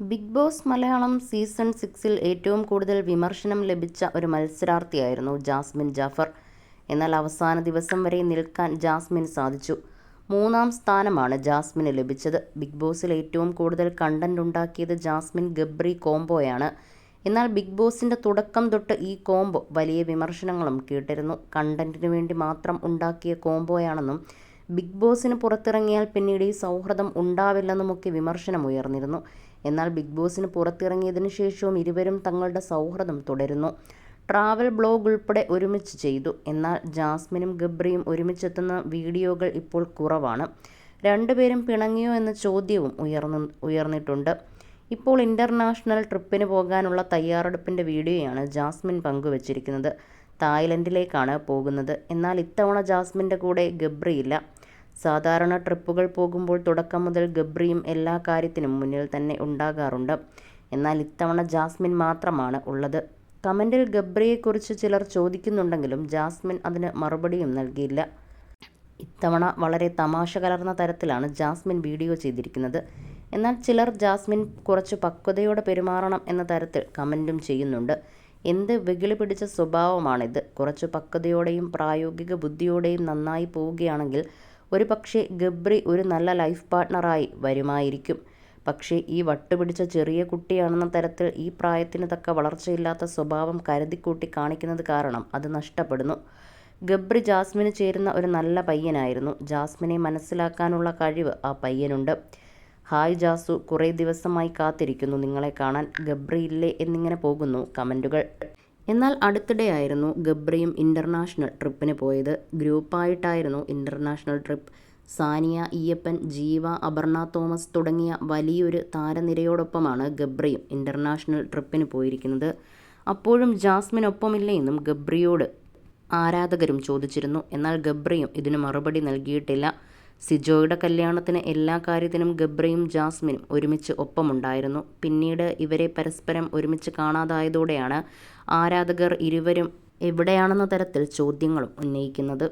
Big boss Malayalam season സിക്സിൽ ഏറ്റവും കൂടുതൽ വിമർശനം ലഭിച്ച ഒരു മത്സരാർത്ഥിയായിരുന്നു ജാസ്മിൻ ജാഫർ. എന്നാൽ അവസാന ദിവസം വരെ നിൽക്കാൻ ജാസ്മിൻ സാധിച്ചു. മൂന്നാം സ്ഥാനമാണ് ജാസ്മിന് ലഭിച്ചത്. ബിഗ് ബോസിൽ ഏറ്റവും കൂടുതൽ കണ്ടന്റ് ഉണ്ടാക്കിയത് ജാസ്മിൻ ഗബ്രി കോംബോയാണ്. എന്നാൽ ബിഗ് ബോസിന്റെ തുടക്കം തൊട്ട് ഈ കോംബോ വലിയ വിമർശനങ്ങളും കേട്ടിരുന്നു. കണ്ടന്റിന് വേണ്ടി മാത്രം ഉണ്ടാക്കിയ കോംബോയാണെന്നും ബിഗ് ബോസിന് പുറത്തിറങ്ങിയാൽ പിന്നീട് ഈ സൗഹൃദം ഉണ്ടാവില്ലെന്നുമൊക്കെ വിമർശനം ഉയർന്നിരുന്നു. എന്നാൽ ബിഗ് ബോസിന് പുറത്തിറങ്ങിയതിനു ശേഷവും ഇരുവരും തങ്ങളുടെ സൗഹൃദം തുടരുന്നു. ട്രാവൽ ബ്ലോഗ് ഉൾപ്പെടെ ഒരുമിച്ച് ചെയ്തു. എന്നാൽ ജാസ്മിനും ഗബ്രിയും ഒരുമിച്ചെത്തുന്ന വീഡിയോകൾ ഇപ്പോൾ കുറവാണ്. രണ്ടുപേരും പിണങ്ങിയോ എന്ന ചോദ്യവും ഉയർന്നു ഉയർന്നിട്ടുണ്ട്. ഇപ്പോൾ ഇന്റർനാഷണൽ ട്രിപ്പിന് പോകാനുള്ള തയ്യാറെടുപ്പിന്റെ വീഡിയോയാണ് ജാസ്മിൻ പങ്കുവച്ചിരിക്കുന്നത്. തായ്ലൻഡിലേക്കാണ് പോകുന്നത്. എന്നാൽ ഇത്തവണ ജാസ്മിന്റെ കൂടെ ഗബ്രിയില്ല സാധാരണ ട്രിപ്പുകൾ പോകുമ്പോൾ തുടക്കം മുതൽ ഗബ്രിയും എല്ലാ കാര്യത്തിനും മുന്നിൽ തന്നെ ഉണ്ടാകാറുണ്ട്. എന്നാൽ ഇത്തവണ ജാസ്മിൻ മാത്രമാണ് ഉള്ളത്. കമന്റിൽ ഗബ്രിയെക്കുറിച്ച് ചിലർ ചോദിക്കുന്നുണ്ടെങ്കിലും ജാസ്മിൻ അതിന് മറുപടിയും നൽകിയില്ല. ഇത്തവണ വളരെ തമാശ കലർന്ന തരത്തിലാണ് ജാസ്മിൻ വീഡിയോ ചെയ്തിരിക്കുന്നത്. എന്നാൽ ചിലർ ജാസ്മിൻ കുറച്ച് പക്വതയോടെ പെരുമാറണം എന്ന തരത്തിൽ കമന്റും ചെയ്യുന്നുണ്ട്. എന്ത് വെകിളി പിടിച്ച സ്വഭാവമാണിത്. കുറച്ച് പക്വതയോടെയും പ്രായോഗിക ബുദ്ധിയോടെയും നന്നായി പോവുകയാണെങ്കിൽ ഒരു പക്ഷേ ഗബ്രി ഒരു നല്ല ലൈഫ് പാർട്ട്ണറായി വരുമായിരിക്കും. പക്ഷേ ഈ വട്ടുപിടിച്ച ചെറിയ കുട്ടിയാണെന്ന തരത്തിൽ ഈ പ്രായത്തിന് തക്ക വളർച്ചയില്ലാത്ത സ്വഭാവം കരുതിക്കൂട്ടി കാണിക്കുന്നത് കാരണം അത് നഷ്ടപ്പെടുന്നു. ഗബ്രി ജാസ്മിന് ചേരുന്ന ഒരു നല്ല പയ്യനായിരുന്നു. ജാസ്മിനെ മനസ്സിലാക്കാനുള്ള കഴിവ് ആ പയ്യനുണ്ട്. ഹായ് ജാസു കുറേ ദിവസമായി കാത്തിരിക്കുന്നു നിങ്ങളെ കാണാൻ. ഗബ്രി ഇല്ലേ എന്നിങ്ങനെ പോകുന്നു കമന്റുകൾ എന്നാൽ അടുത്തിടെയായിരുന്നു ഗബ്രിയും ഇന്റർനാഷണൽ ട്രിപ്പിന് പോയത്. ഗ്രൂപ്പായിട്ടായിരുന്നു international trip. Saniya Iyappan Jeeva Aparna Thomas തുടങ്ങിയ വലിയൊരു താരനിരയോടൊപ്പമാണ് ഗബ്രിയും ഇന്റർനാഷണൽ ട്രിപ്പിന് പോയിരിക്കുന്നത്. അപ്പോഴും ജാസ്മിനൊപ്പമില്ലേ എന്നും ഗബ്രിയോട് ആരാധകരും ചോദിച്ചിരുന്നു. എന്നാൽ ഗബ്രിയും ഇതിന് മറുപടി നൽകിയിട്ടില്ല. സിജോയുടെ കല്യാണത്തിന് എല്ലാ കാര്യത്തിനും ഗബ്രയും ജാസ്മിനും ഒരുമിച്ച് ഒപ്പമുണ്ടായിരുന്നു. പിന്നീട് ഇവരെ പരസ്പരം ഒരുമിച്ച് കാണാതായതോടെയാണ് ആരാധകർ ഇരുവരും എവിടെയാണെന്ന തരത്തിൽ ചോദ്യങ്ങളും ഉന്നയിക്കുന്നത്.